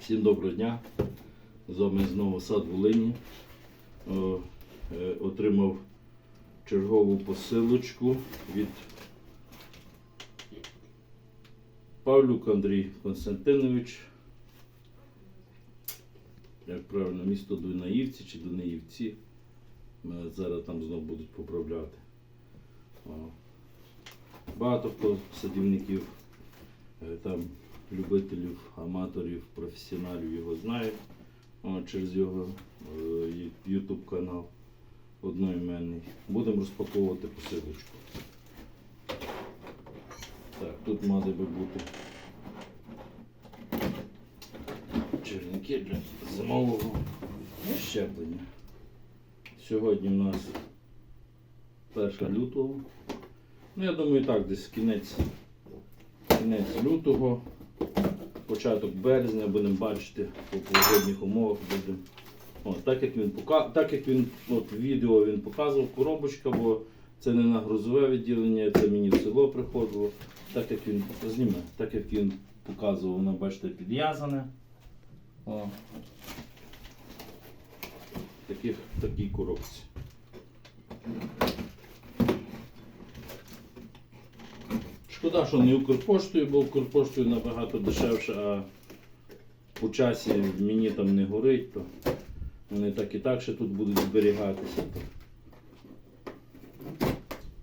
Всім доброго дня. З вами знову сад Волині. Е, Отримав чергову посилочку від Павлюк Андрій Константинович. Як правильно, місто Дунаївці чи Дунаївці. Мене зараз там знову будуть поправляти. Багато хто садівників е, там любителів, аматорів, професіоналів його знають через його е, YouTube канал одноіменний. Будемо розпаковувати посилочку. Так, тут мали би бути черники для зимового щеплення. Сьогодні у нас 1 лютого. Ну, я думаю, так, десь кінець, кінець лютого, початок березня будемо бачити по погодних умовах будемо. От, так як він так як він от, відео він показував коробочка, бо це не на грузове відділення, це мені в село приходило. Так як він зніме, так як він показував, воно бачите підв'язане. О. Таких, такій коробці. Шкода, що не Укрпоштою, бо Укрпоштою набагато дешевше, а по часі мені там не горить, то вони так і так ще тут будуть зберігатися.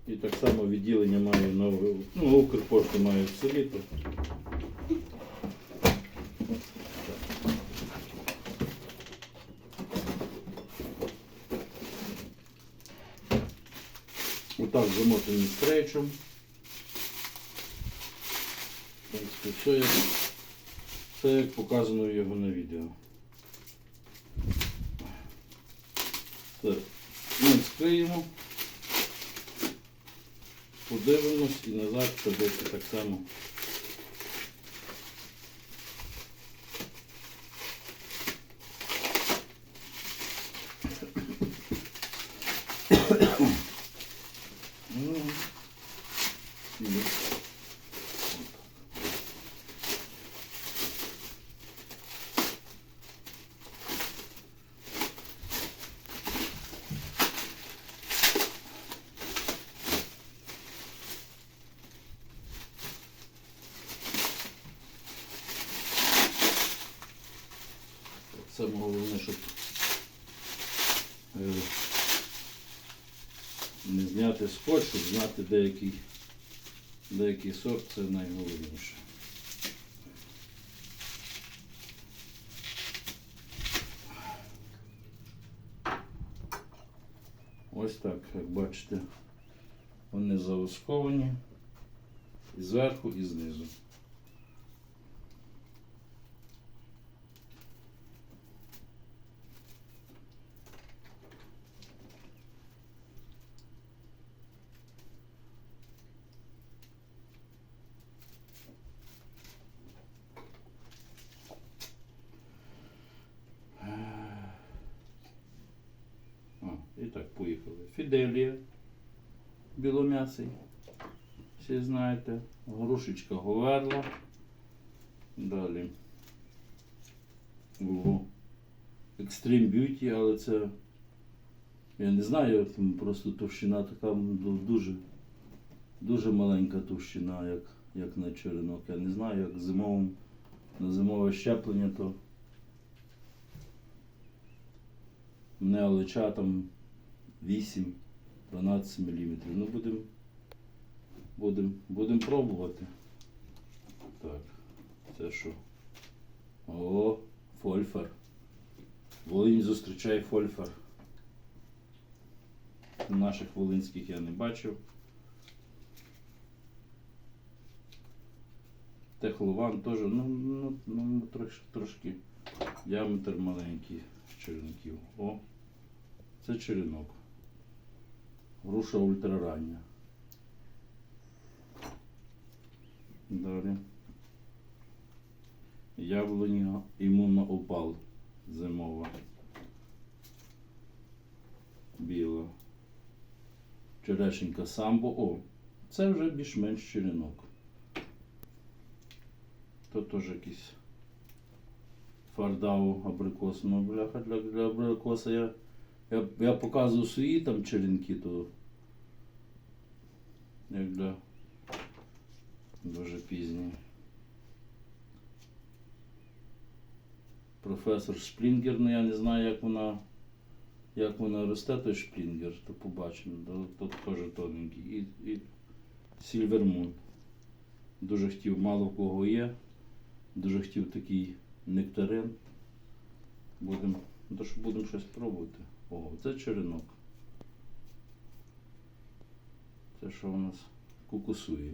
І так само відділення маю нове, ну, Укрпошту маю в селі. То. Отак замотаний стрейчем. В принципі, все як, все як показано його на відео. Так, ми скриємо, подивимось і назад ходити так само. Ну, і Саме головне, щоб е, не зняти скотч, щоб знати деякий, деякий сорт, це найголовніше. Ось так, як бачите, вони завосковані і зверху, і знизу. О, і так Фіделія білом'ясий. Всі знаєте. Грушечка говерла. Далі. Ого. Extreme Beauty, але це. Я не знаю, просто товщина така дуже, дуже маленька товщина, як, як на черенок. Я не знаю, як зимовим, на зимове щеплення, то мене олеча там 8-12 мм. Ну будемо будем, будем пробувати. Так, це що? О, фольфар. Волинь зустрічає фольфар. Наших волинських я не бачив. Техлован теж, ну, ну, ну трошки, трошки діаметр маленький з черенків. О, це черенок. Груша ультрарання. Далі. Яблуня імуноопал зимова. Біла. Черешенька самбо. О, це вже більш-менш черенок. То теж якийсь Фардау абрикос. Ну, бляха, для, для абрикоса я, я, я показував свої там черенки, то як для дуже пізні. Професор Шплінгер, ну я не знаю, як вона, як вона росте, той Шплінгер, то побачимо. Тут теж тоненький. І, і Сільвермун. Дуже хотів, мало кого є. Дуже хотів такий нектарин. Будемо, то що будемо щось пробувати. О, це черенок. Це що у нас кукусує.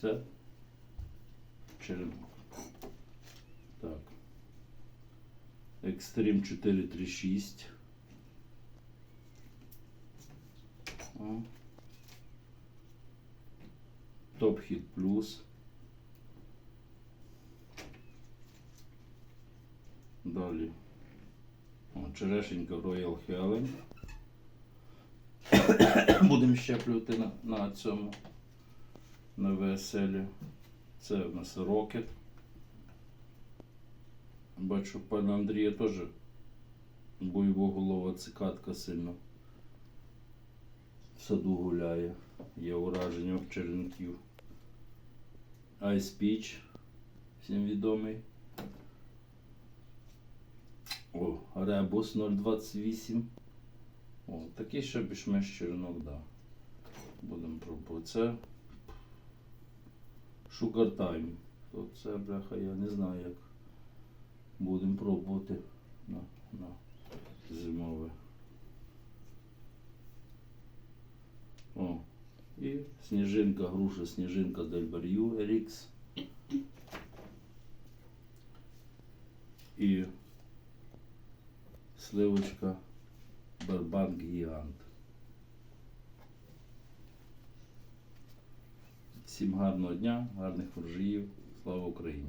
Це черенок. Так. Екстрим 436. О. Топ Хіт Плюс. Далі. Черешенька Royal Helen. Будемо щеплювати на, на цьому на веселі. Це в нас Rocket. Бачу, пана Андрія теж бойовоголова цикатка сильно в саду гуляє. Є ураження в черенків. Ice Peach, всім відомий. О, Ребус 028. О, такий ще більш-менш черенок, да. Будемо пробувати. Це Sugar Time. То це, бляха, я не знаю як. Будемо пробувати на, на зимове. О, і сніжинка, груша, сніжинка Дельбарю RX. І сливочка Бербанк Гігант. Всім гарного дня, гарних врожаїв. Слава Україні!